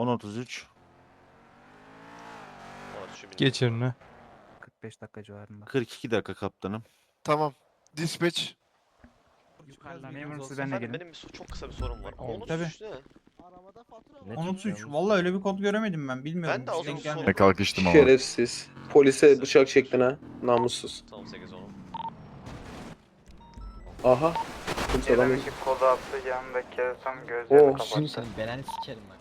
10.33. Geç önüne. 45 dakika civarında. 42 dakika kaptanım. Tamam. Dispatch. Yukarıda memurum siz benimle gelin. Benim bir so- çok kısa bir sorum var. Evet, Onu tabii. suç ne? Suç. Vallahi öyle bir kod göremedim ben. Bilmiyorum. Ben de denk gelmedi. sorun. Kalkıştım ama. Şerefsiz. Polise bıçak çektin ha. Namussuz. Tamam 8 10. Aha. Kimse adam yok. kodu attı yan ve keresem Oo. gözlerini kapattı. sen belanı sikerim bak.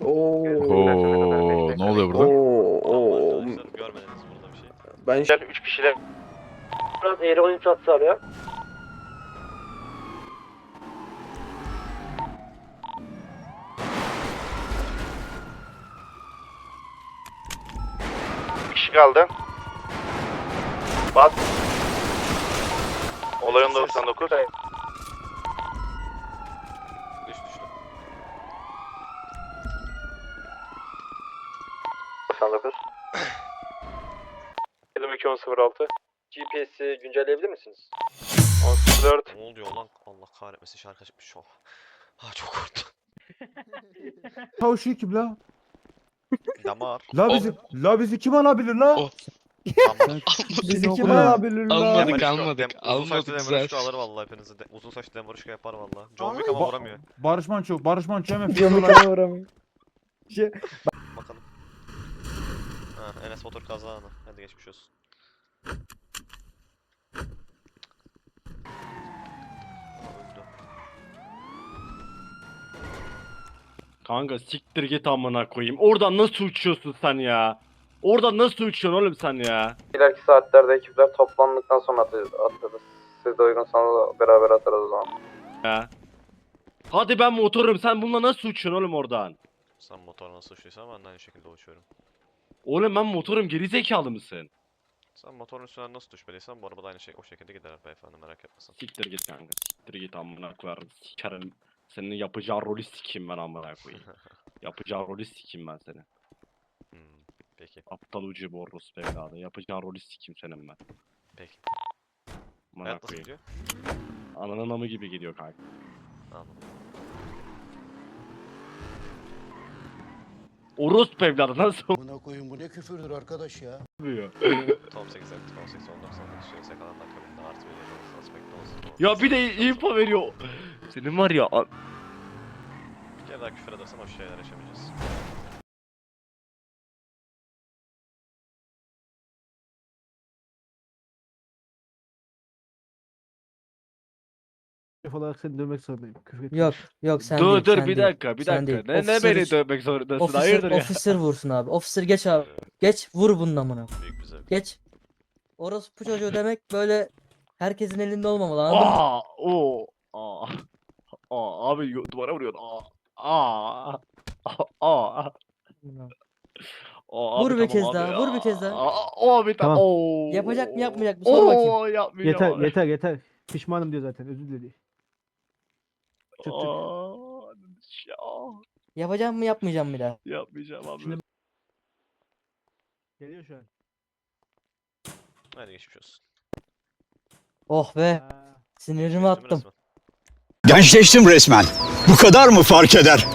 Oo. Oo, ne oluyor burada? Oo. Oo. Arkadaşlar görmediniz burada bir şey. Ben Gel 3 kişiler. Biraz eğri 13 atsı arıyor. Bir kişi kaldı. Bas. Olayın 99. 99. 22 1006. GPS'i güncelleyebilir misiniz? 14. Ne oluyor lan? Allah kahretmesin şarkı çıkmış. Oh. Ha çok korktum. Tavşi kim la? Damar. La bizi, la bizi kim alabilir la? Oh. Damar. Bizi kim alabilir la? Almadık, almadık, Uzun saçlı almadık Demaruşka zaten. alır vallahi hepinizi. De- uzun saçlı Demaruşka yapar vallahi. John Wick ama Ba- vuramıyor. Barış Manço, Barış Manço hemen Bakalım. Ha, Enes motor kaza anı. Hadi geçmiş olsun. Kanka siktir git amına koyayım. Oradan nasıl uçuyorsun sen ya? Oradan nasıl uçuyorsun oğlum sen ya? İleriki saatlerde ekipler toplandıktan sonra atarız. Siz de uygunsanız beraber atarız o zaman. ya? Hadi ben motorum sen bununla nasıl uçuyorsun oğlum oradan? Sen motor nasıl uçtuysan ben de aynı şekilde uçuyorum. Oğlum ben motorum gerizekalı mısın? Sen motorun üstünden nasıl düşmediysen bu araba da aynı şey o şekilde gider beyefendi merak etmesin. Siktir git kanka siktir git amına koyarım sikerim. Senin yapacağın rolü sikeyim ben amına koyayım. Yapacağın rolü sikeyim ben seni. Hmm, peki Aptal ucu borros evladı. Yapacağın rolü sikeyim senin ben. peki. Amına Hayat nasıl koyayım. gidiyor? Ananın amı gibi gidiyor kanka. Anladım. Orospu evladı nasıl Buna koyun bu ne küfürdür arkadaş ya. oluyor? Tom 8 aktif 18 19 19 şey sekalan akabinde artı bir yeri suspect olsun. Ya bir de info veriyor. Senin var ya a- Bir kere daha küfür edersen o şeyler yaşamayacağız. Şef olarak seni dövmek zorundayım. Küfür etme. Yok yok sen dur değil. dur sen bir değil. dakika bir Sen dakika. değil. Ne, ne Officer- beni dövmek zorundasın Officer, hayırdır ya. officer vursun abi. Officer geç abi. Geç vur bunun amına. Büyük bir zevk. Geç. Orospu çocuğu demek böyle herkesin elinde olmamalı anladın mı? Aa o aa. Aa abi yo- duvara vuruyor. Aa. Aa. Aa. Aa. Vur abi bir tamam kez abi. daha, vur bir kez daha. Aa, Aa, abi tamam. Tamam. Oo. Yapacak mı, yapmayacak mı? Sor bakayım. Oo, yapmayacağım Yeter abi. yeter yeter. Pişmanım diyor zaten özür diledi. Çık. Aa, ya, Yapacağım mı yapmayacağım mı bir daha? yapmayacağım abi. Şimdi- Geliyor şu an. Hadi geçmiş olsun. Oh be sinirimi attım. Gençleştim resmen. Bu kadar mı fark eder?